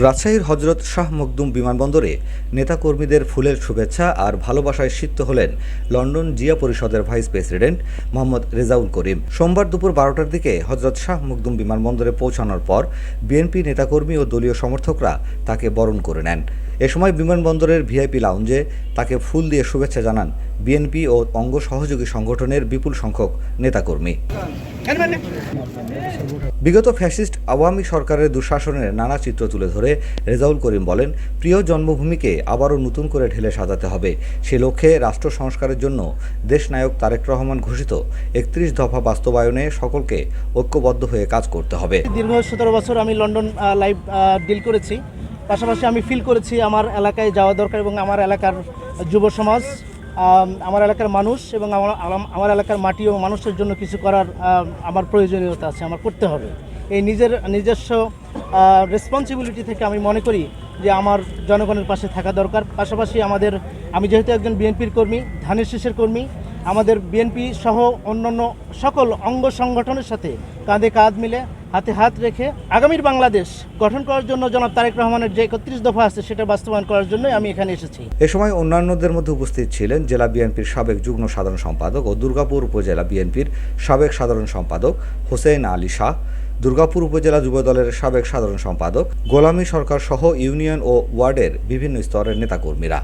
রাজশাহীর হজরত শাহ মখদুম বিমানবন্দরে নেতাকর্মীদের ফুলের শুভেচ্ছা আর ভালোবাসায় সিক্ত হলেন লন্ডন জিয়া পরিষদের ভাইস প্রেসিডেন্ট মোহাম্মদ রেজাউল করিম। সোমবার দুপুর বারোটার দিকে হজরত শাহ মখদুম বিমানবন্দরে পৌঁছানোর পর বিএনপি নেতাকর্মী ও দলীয় সমর্থকরা তাকে বরণ করে নেন। এ সময় বিমানবন্দরের ভিআইপি লাউঞ্জে তাকে ফুল দিয়ে শুভেচ্ছা জানান বিএনপি ও অঙ্গ সহযোগী সংগঠনের বিপুল সংখ্যক নেতাকর্মী। বিগত ফ্যাসিস্ট আওয়ামী সরকারের দুঃশাসনের নানা চিত্র তুলে ধরে রেজাউল করিম বলেন, প্রিয় জন্মভূমিকে আবারও নতুন করে ঢেলে সাজাতে হবে। সে লক্ষ্যে রাষ্ট্র সংস্কারের জন্য দেশনায়ক তারেক রহমান ঘোষিত একত্রিশ দফা বাস্তবায়নে সকলকে ঐক্যবদ্ধ হয়ে কাজ করতে হবে। দীর্ঘ সতেরো বছর আমি লন্ডন লাইভ ডিল করেছি। পাশাপাশি আমি ফিল করেছি আমার এলাকায় যাওয়া দরকার এবং আমার এলাকার যুব সমাজ আমার এলাকার মানুষ এবং আমার আমার এলাকার মাটি ও মানুষের জন্য কিছু করার আমার প্রয়োজনীয়তা আছে, আমার করতে হবে। এই নিজের, নিজস্ব রেসপন্সিবিলিটি থেকে আমি মনে করি যে আমার জনগণের পাশে থাকা দরকার। পাশাপাশি আমাদের, আমি যেহেতু একজন বিএনপির কর্মী, ধানের শীষের কর্মী, আমাদের বিএনপি সহ অন্যান্য সকল অঙ্গ সংগঠনের সাথে কাঁধে কাঁধ মিলে হাতে হাত রেখে আগামীর বাংলাদেশ গঠন করার জন্য জনাব তারেক রহমানের যে একত্রিশ দফা আছে সেটা বাস্তবায়ন করার জন্যই আমি এখানে এসেছি। এ সময় অন্যান্যদের মধ্যে উপস্থিত ছিলেন জেলা বিএনপির সাবেক যুগ্ম সাধারণ সম্পাদক ও দুর্গাপুর উপজেলা বিএনপির সাবেক সাধারণ সম্পাদক হোসেন আলী শাহ দুর্গাপুর উপজেলা যুব দলের সাবেক সাধারণ সম্পাদক, গোলামী সরকার সহ ইউনিয়ন ও ওয়ার্ডের বিভিন্ন স্তরের নেতাকর্মীরা।